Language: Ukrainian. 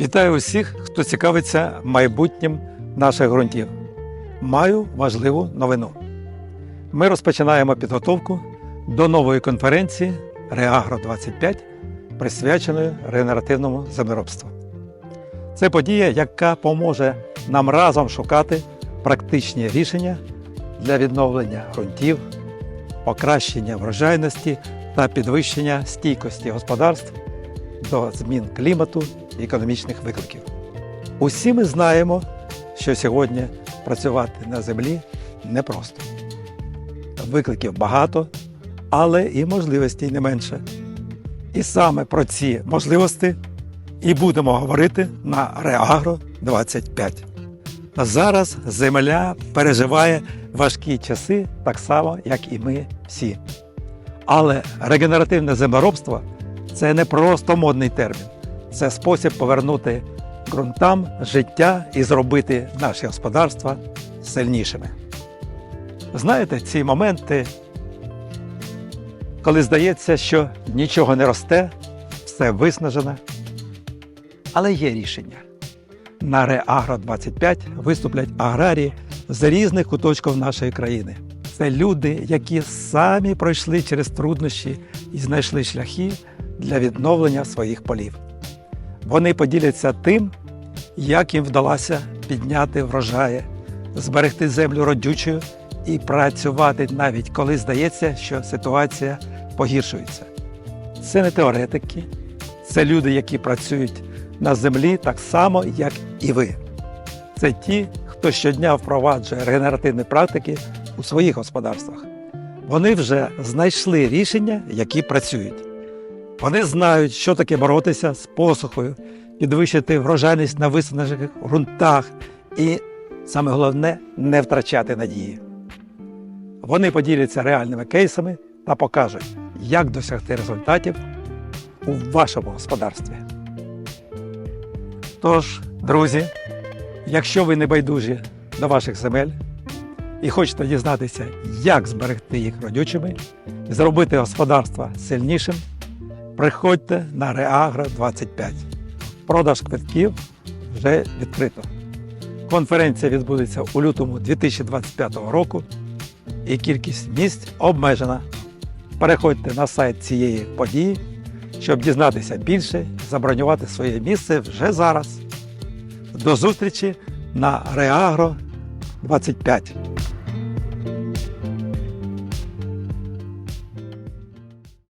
Вітаю усіх, хто цікавиться майбутнім наших ґрунтів. Маю важливу новину. Ми розпочинаємо підготовку до нової конференції Реагро 25, присвяченої регенеративному землеробству. Це подія, яка поможе нам разом шукати практичні рішення для відновлення ґрунтів, покращення врожайності та підвищення стійкості господарств до змін клімату і економічних викликів. Усі ми знаємо, що сьогодні працювати на землі непросто. Викликів багато, але і можливостей не менше. І саме про ці можливості і будемо говорити на Реагро 25. Зараз земля переживає важкі часи так само, як і ми всі. Але регенеративне землеробство це не просто модний термін, це спосіб повернути ґрунтам життя і зробити наші господарства сильнішими. Знаєте, ці моменти, коли здається, що нічого не росте, все виснажене, але є рішення. На Реагро 25 виступлять аграрії з різних куточків нашої країни. Це люди, які самі пройшли через труднощі і знайшли шляхи для відновлення своїх полів. Вони поділяться тим, як їм вдалося підняти врожаї, зберегти землю родючою і працювати навіть коли здається, що ситуація погіршується. Це не теоретики, це люди, які працюють на землі так само, як і ви. Це ті, хто щодня впроваджує регенеративні практики у своїх господарствах. Вони вже знайшли рішення, які працюють. Вони знають, що таке боротися з посухою, підвищити врожайність на виснажених ґрунтах і, саме головне, не втрачати надії. Вони поділяться реальними кейсами та покажуть, як досягти результатів у вашому господарстві. Тож, друзі, якщо ви не байдужі до ваших земель і хочете дізнатися, як зберегти їх родючими зробити господарство сильнішим, приходьте на Реагро 25. Продаж квитків вже відкрито. Конференція відбудеться у лютому 2025 року і кількість місць обмежена. Переходьте на сайт цієї події, щоб дізнатися більше забронювати своє місце вже зараз. До зустрічі на Реагро 25.